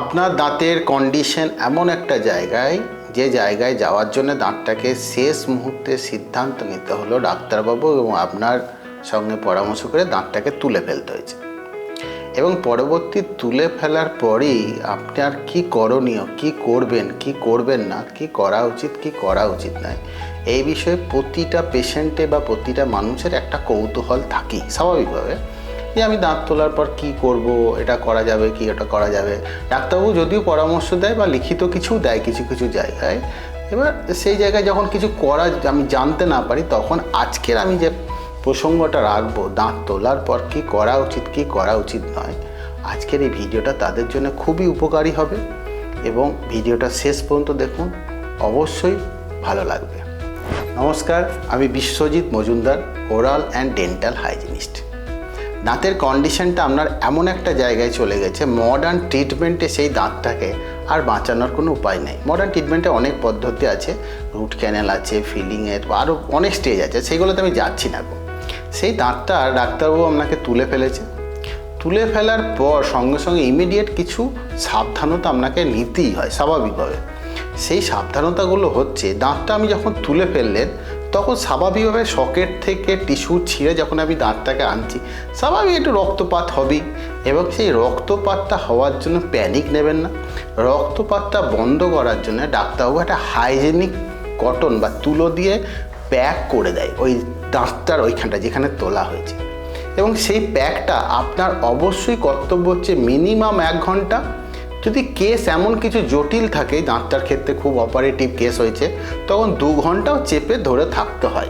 আপনার দাঁতের কন্ডিশন এমন একটা জায়গায়, যে জায়গায় যাওয়ার জন্য দাঁতটাকে শেষ মুহূর্তে সিদ্ধান্ত নিতে হলো ডাক্তারবাবু এবং আপনার সঙ্গে পরামর্শ করে দাঁতটাকে তুলে ফেলতে হয়েছে। এবং পরবর্তী তুলে ফেলার পরেই আপনার কি করণীয়, কি করবেন কি করবেন না, কি করা উচিত, কি করা উচিত নয়, এই বিষয়ে প্রতিটা পেশেন্টে বা প্রতিটা মানুষের একটা কৌতূহল থাকেই, স্বাভাবিকভাবে। যে আমি দাঁত তোলার পর কি করব, এটা করা যাবে কি এটা করা যাবে। ডাক্তারবাবু যদিও পরামর্শ দেয় বা লিখিত কিছু দেয় কিছু কিছু জায়গায়, এবার সেই জায়গায় যখন কিছু করা আমি জানতে না পারি, তখন আজকের আমি যে প্রসঙ্গটা রাখব, দাঁত তোলার পর কি করা উচিত, কি করা উচিত নয়, আজকের এই ভিডিওটা তাদের জন্য খুবই উপকারী হবে এবং ভিডিওটা শেষ পর্যন্ত দেখুন, অবশ্যই ভালো লাগবে। নমস্কার, আমি Biswajit Majumdar, oral and dental hygienist. দাঁতের কন্ডিশনটা আপনার এমন একটা জায়গায় চলে গেছে মডার্ন ট্রিটমেন্টে সেই দাঁতটাকে আর বাঁচানোর কোনো উপায় নেই। মডার্ন ট্রিটমেন্টে অনেক পদ্ধতি আছে রুট ক্যানেল আছে ফিলিংয়ের আরও অনেক স্টেজ আছে, সেইগুলোতে আমি যাচ্ছি না গো। সেই দাঁতটা ডাক্তারবাবু আপনাকে তুলে ফেলেছে। তুলে ফেলার পর সঙ্গে সঙ্গে ইমিডিয়েট কিছু সাবধানতা আপনাকে নিতেই হয়, স্বাভাবিকভাবে। সেই সাবধানতাগুলো হচ্ছে, দাঁতটা আমি যখন তুলে ফেললেন তখন স্বাভাবিকভাবে সকেট থেকে টিস্যু ছিঁড়ে যখন আমি দাঁতটাকে আনছি, স্বাভাবিক একটু রক্তপাত হবেই এবং সেই রক্তপাতটা হওয়ার জন্য প্যানিক নেবেন না। রক্তপাতটা বন্ধ করার জন্য ডাক্তারবাবু একটা হাইজেনিক কটন বা তুলো দিয়ে প্যাক করে দেয় ওই দাঁতটার ওইখানটা যেখানে তোলা হয়েছে। এবং সেই প্যাকটা আপনার অবশ্যই কর্তব্য হচ্ছে মিনিমাম এক ঘণ্টা যদি কেস এমন কিছু জটিল থাকে, দাঁতটার ক্ষেত্রে খুব অপারেটিভ কেস হয়েছে, তখন দু ঘন্টাও চেপে ধরে থাকতে হয়।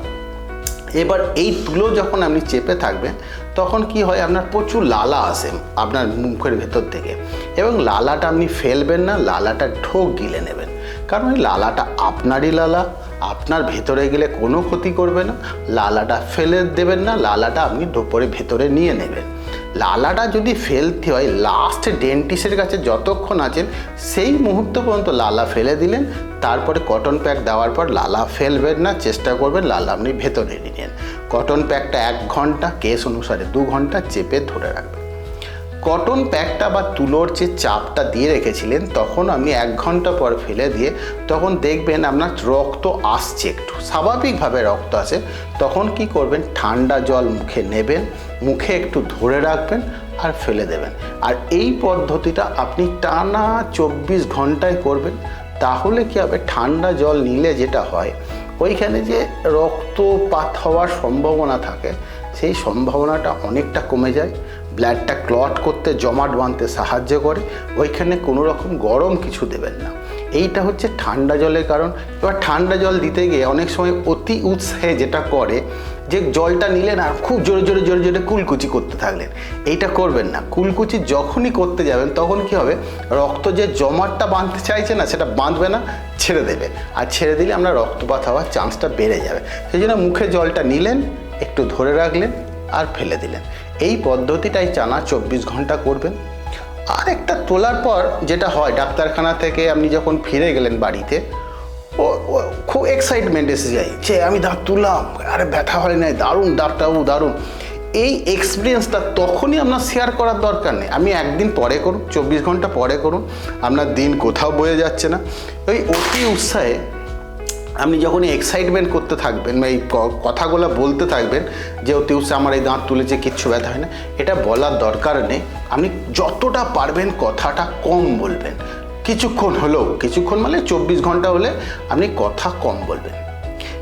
এবার এই তুলো যখন আপনি চেপে থাকবেন, তখন কি হয়, আপনার প্রচুর লালা আসে আপনার মুখের ভেতর থেকে। এবং লালাটা আপনি ফেলবেন না, লালাটা ঢোক গিলে নেবেন। কারণ এই লালাটা আপনারই লালা, আপনার ভেতরে গেলে কোনো ক্ষতি করবে না। লালাটা ফেলে দেবেন না, লালাটা আপনি ডোপরে ভেতরে নিয়ে নেবেন। লালাটা যদি ফেলতে হয় লাস্ট ডেন্টিস্টের কাছে যতক্ষণ আছেন, সেই মুহূর্ত পর্যন্ত লালা ফেলে দিলেন। তারপরে কটন প্যাক দেওয়ার পর লালা ফেলবেন না, চেষ্টা করবেন লালা আপনি ভেতরে নিয়ে কটন প্যাকটা এক ঘণ্টা কেস অনুসারে দু ঘণ্টা চেপে ধরে রাখবেন। কটন প্যাকটা বা তুলোর যে চাপটা দিয়ে রেখেছিলেন, তখন আপনি এক ঘণ্টা পর ফেলে দিয়ে তখন দেখবেন আপনার রক্ত আসছে একটু। স্বাভাবিকভাবে রক্ত আসে তখন কি করবেন? ঠান্ডা জল মুখে নেবেন, মুখে একটু ধরে রাখবেন আর ফেলে দেবেন। আর এই পদ্ধতিটা আপনি টানা চব্বিশ ঘন্টায় করবেন। তাহলে কি হবে? ঠান্ডা জল নিলে যেটা হয়, ওইখানে যে রক্তপাত হওয়ার সম্ভাবনা থাকে, সেই সম্ভাবনাটা অনেকটা কমে যায়। ব্লাডটা ক্লট করতে জমাট বাঁধতে সাহায্য করে, ওইখানে কোনো রকম গরম কিছু দেবেন না। এইটা হচ্ছে ঠান্ডা জলের কারণ। এবার ঠান্ডা জল দিতে গিয়ে অনেক সময় অতি উৎসাহে যেটা করে, যে জলটা নিলেন আর খুব জোরে জোরে জোরে জোরে কুলকুচি করতে থাকলেন। এইটা করবেন না। কুলকুচি যখনই করতে যাবেন, তখন কি হবে? রক্ত যে জমাটটা বাঁধতে চাইছে না, সেটা বাঁধবে না, ছেড়ে দেবে। আর ছেড়ে দিলে আমরা রক্তপাত হওয়ার চান্সটা বেড়ে যাবে। সেই জন্য মুখে জলটা নিলেন, একটু ধরে রাখলেন আর ফেলে দিলেন। এই পদ্ধতিটাই চানা চব্বিশ ঘণ্টা করবেন। আর একটা তোলার পর যেটা হয়, ডাক্তারখানা থেকে আপনি যখন ফিরে গেলেন বাড়িতে, ও খুব এক্সাইটমেন্ট এসে যায় যে আমি দাঁত তুললাম, আরে ব্যথা হয় নাই, দারুণ, দাঁতটাও দারুণ। এই এক্সপিরিয়েন্সটা তখনই আপনার শেয়ার করার দরকার নেই। আমি একদিন পরে করুন, চব্বিশ ঘণ্টা পরে করুন, আপনার দিন কোথাও বয়ে যাচ্ছে না। ওই অতি উৎসাহে আপনি যখনই এক্সাইটমেন্ট করতে থাকবেন বা এই কথাগুলো বলতে থাকবেন যে অতি উৎসাহে আমার এই দাঁত তুলেছে, কিচ্ছু ব্যথা হয় না। এটা বলার দরকার নেই। আপনি যতটা পারবেন কথাটা কম বলবেন। কিছুক্ষণ হলেও, কিছুক্ষণ মানে চব্বিশ ঘণ্টা হলে আপনি কথা কম বলবেন।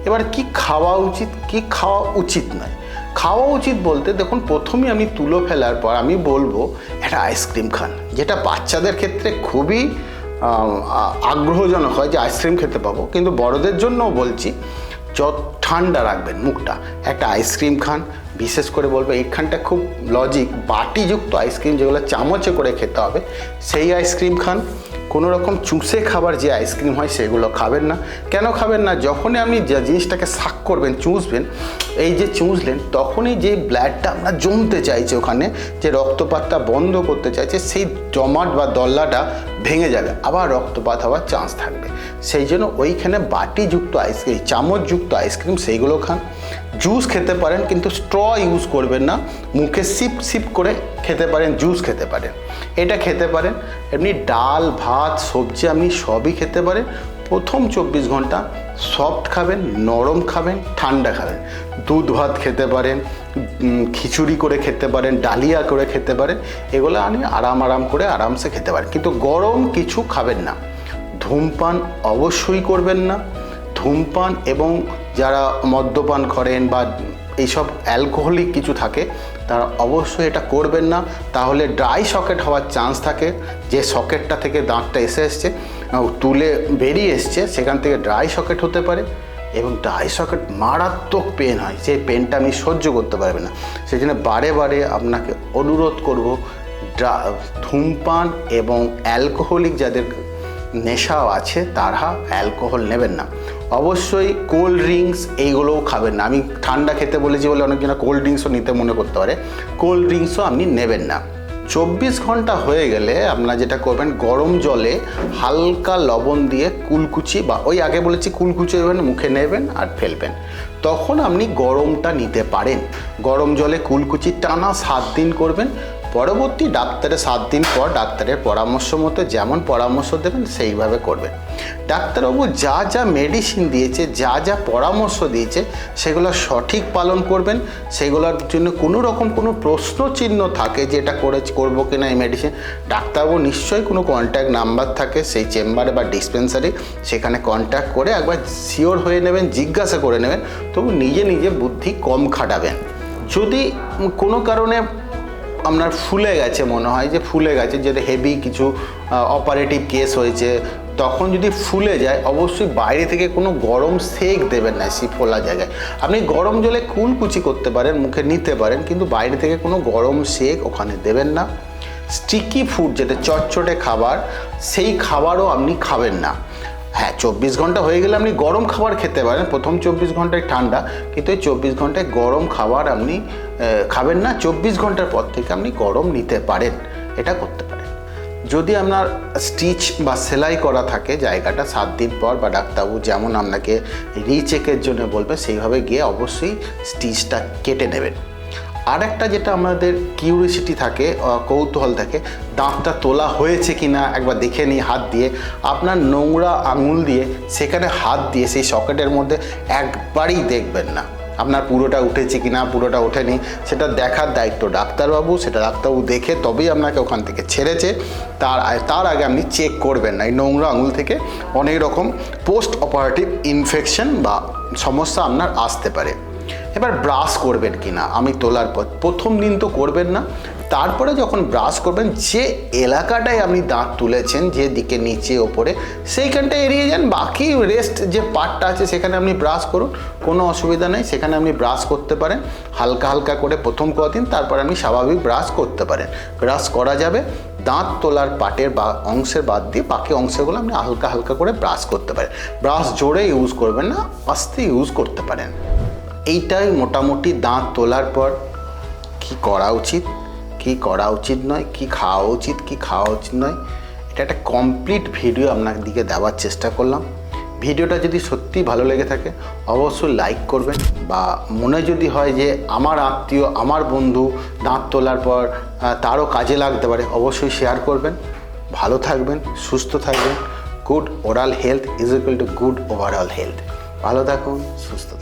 এবার কি খাওয়া উচিত, কি খাওয়া উচিত নয়? খাওয়া উচিত বলতে দেখুন, প্রথমেই আমি তুলো ফেলার পর আমি বলব, একটা আইসক্রিম খান। যেটা বাচ্চাদের ক্ষেত্রে খুবই আগ্রহজনক হয় যে আইসক্রিম খেতে পাবো। কিন্তু বড়দের জন্যও বলছি, যত ঠান্ডা রাখবেন মুখটা, একটা আইসক্রিম খান, বিশেষ করে বলব এইখানটা খুব লজিক বাটিযুক্ত আইসক্রিম যেগুলো চামচে করে খেতে হবে, সেই আইসক্রিম খান। কোনো রকম চুষে খাবার যে আইসক্রিম হয় সেগুলো খাবেন না। কেন খাবেন না? যখনই আপনি যে জিনিসটাকে শাক করবেন, চুষবেন এই যে চুষলেন তখনই যে ব্লাডটা আমরা জমতে চাইছে ওখানে, যে রক্তপাতটা বন্ধ করতে চাইছে, সেই জমাট বা দল্লাটা ভেঙে যাবে, আবার রক্তপাত হওয়ার চান্স থাকবে। সেই জন্য ওইখানে বাটিযুক্ত আইসক্রিম চামচযুক্ত আইসক্রিম সেইগুলো খান। জুস খেতে পারেন, কিন্তু স্ট্র ইউজ করবেন না, মুখে সিপ সিপ করে খেতে পারেন জুস খেতে পারেন। এটা খেতে পারেন, এমনি ডাল, ভাত, সবজি আপনি সবই খেতে পারেন। প্রথম চব্বিশ ঘণ্টা সফট খাবেন, নরম খাবেন, ঠান্ডা খাবেন। দুধ ভাত খেতে পারেন খিচুড়ি করে খেতে পারেন, ডালিয়া করে খেতে পারেন, এগুলো আপনি আরাম আরাম করে আরামসে খেতে পারেন। কিন্তু গরম কিছু খাবেন না। ধূমপান অবশ্যই করবেন না। ধূমপান এবং যারা মদ্যপান করেন বা এইসব অ্যালকোহলিক কিছু থাকে, তারা অবশ্যই এটা করবেন না। তাহলে ড্রাই সকেট হওয়ার চান্স থাকে। যে সকেটটা থেকে দাঁতটা এসে এসছে তুলে বেরিয়ে এসছে, সেখান থেকে ড্রাই সকেট হতে পারে এবং ড্রাই সকেট মারাত্মক পেন হয় সেই পেনটা আপনি সহ্য করতে পারবেন না। সেই জন্য বারে বারে আপনাকে অনুরোধ করব ড্রা- ধূমপান এবং অ্যালকোহলিক যাদের নেশাও আছে, তারা অ্যালকোহল নেবেন না। অবশ্যই কোল্ড ড্রিঙ্কস এইগুলোও খাবেন না। আমি ঠান্ডা খেতে বলেছি বলে অনেকজনা কোল্ড ড্রিঙ্কসও নিতে মনে করতে পারে। কোল্ড ড্রিঙ্কসও আপনি নেবেন না। চব্বিশ ঘণ্টা হয়ে গেলে আপনারা যেটা করবেন, গরম জলে হালকা লবণ দিয়ে কুলকুচি বা ওই আগে বলেছি কুলকুচি এবেন মুখে নেবেন আর ফেলবেন। তখন আপনি গরমটা নিতে পারেন। গরম জলে কুলকুচি টানা সাত দিন করবেন। পরবর্তী ডাক্তারের সাত দিন পর ডাক্তারের পরামর্শ মতো যেমন পরামর্শ দেবেন, সেইভাবে করবেন ডাক্তারবাবু যা যা মেডিসিন দিয়েছে, যা যা পরামর্শ দিয়েছে, সেগুলো সঠিক পালন করবেন। সেগুলোর জন্য কোনো রকম কোনো প্রশ্ন চিহ্ন থাকে যে এটা করে করব কিনা এই মেডিসিন ডাক্তারবাবু নিশ্চয়ই কোনো কন্ট্যাক্ট নাম্বার থাকে সেই চেম্বারে বা ডিসপেন্সারি সেখানে কন্ট্যাক্ট করে একবার শিওর হয়ে নেবেন, জিজ্ঞাসা করে নেবেন। তবু নিজে নিজে বুদ্ধি কম খাটাবেন। যদি কোনো কারণে আপনার ফুলে গেছে মনে হয়, যে ফুলে গেছে, যেটা হেভি কিছু অপারেটিভ কেস হয়েছে, তখন যদি ফুলে যায়, অবশ্যই বাইরে থেকে কোনো গরম সেক দেবেন না সেই ফোলা জায়গায়। আপনি গরম জলে কুলকুচি করতে পারেন, মুখে নিতে পারেন, কিন্তু বাইরে থেকে কোনো গরম সেক ওখানে দেবেন না। স্টিকি ফুড যেটা চটচটে খাবার, সেই খাবারও আপনি খাবেন না। হ্যাঁ চব্বিশ ঘণ্টা হয়ে গেলে আপনি গরম খাবার খেতে পারেন। প্রথম চব্বিশ ঘন্টায় ঠান্ডা, কিন্তু এই চব্বিশ ঘন্টায় গরম খাবার আপনি খাবেন না। চব্বিশ ঘণ্টার পর থেকে আপনি গরম নিতে পারেন। এটা করতে পারেন। যদি আপনার স্টিচ বা সেলাই করা থাকে জায়গাটা সাত দিন পর, বা ডাক্তারবাবু যেমন আপনাকে রিচেকের জন্য বলবে, সেইভাবে গিয়ে অবশ্যই স্টিচটা কেটে নেবেন। আর একটা যেটা আমাদের কিউরিসিটি থাকে কৌতূহল থাকে, দাঁতটা তোলা হয়েছে কি না একবার দেখে নিই হাত দিয়ে। আপনার নোংরা আঙুল দিয়ে, সেখানে হাত দিয়ে, সেই সকেটের মধ্যে একবারই দেখবেন না। আপনার পুরোটা উঠেছে কি না পুরোটা ওঠেনি, সেটা দেখার দায়িত্ব ডাক্তারবাবু, সেটা ডাক্তারবাবু দেখে তবেই আপনাকে ওখান থেকে ছেড়েছে। তার তার আগে আপনি চেক করবেন না। এই নোংরা আঙুল থেকে অনেক রকম পোস্ট অপারেটিভ ইনফেকশন বা সমস্যা আপনার আসতে পারে। এবার ব্রাশ করবেন কি না? আমি তোলার পর প্রথম দিন তো করবেন না। তারপরে যখন ব্রাশ করবেন, যে এলাকাটায় আপনি দাঁত তুলেছেন, যে দিকে নিচে, ওপরে সেইখানটা এড়িয়ে যান। বাকি রেস্ট যে পার্টটা আছে, সেখানে আপনি ব্রাশ করুন। কোনো অসুবিধা নেই, সেখানে আপনি ব্রাশ করতে পারেন। হালকা হালকা করে প্রথম কদিন, তারপর আপনি স্বাভাবিক ব্রাশ করতে পারেন। ব্রাশ করা যাবে। দাঁত তোলার পাটের বা, অংশের বাদ দিয়ে বাকি অংশগুলো আপনি হালকা হালকা করে ব্রাশ করতে পারেন। ব্রাশ জোরে ইউজ করবেন না, আস্তে ইউজ করতে পারেন। এইটাই মোটামুটি দাঁত তোলার পর কি করা উচিত, কি করা উচিত নয়, কি খাওয়া উচিত, কি খাওয়া উচিত নয়, এটা একটা কমপ্লিট ভিডিও আপনার দিকে দেওয়ার চেষ্টা করলাম। ভিডিওটা যদি সত্যি ভালো লেগে থাকে, অবশ্যই লাইক করবেন বা মনে যদি হয় যে আমার আত্মীয়, আমার বন্ধু দাঁত তোলার পর তারও কাজে লাগতে পারে, অবশ্যই শেয়ার করবেন। ভালো থাকবেন, সুস্থ থাকবেন। Good oral health is equal to good overall health ভালো থাকুন, সুস্থ থাকুন।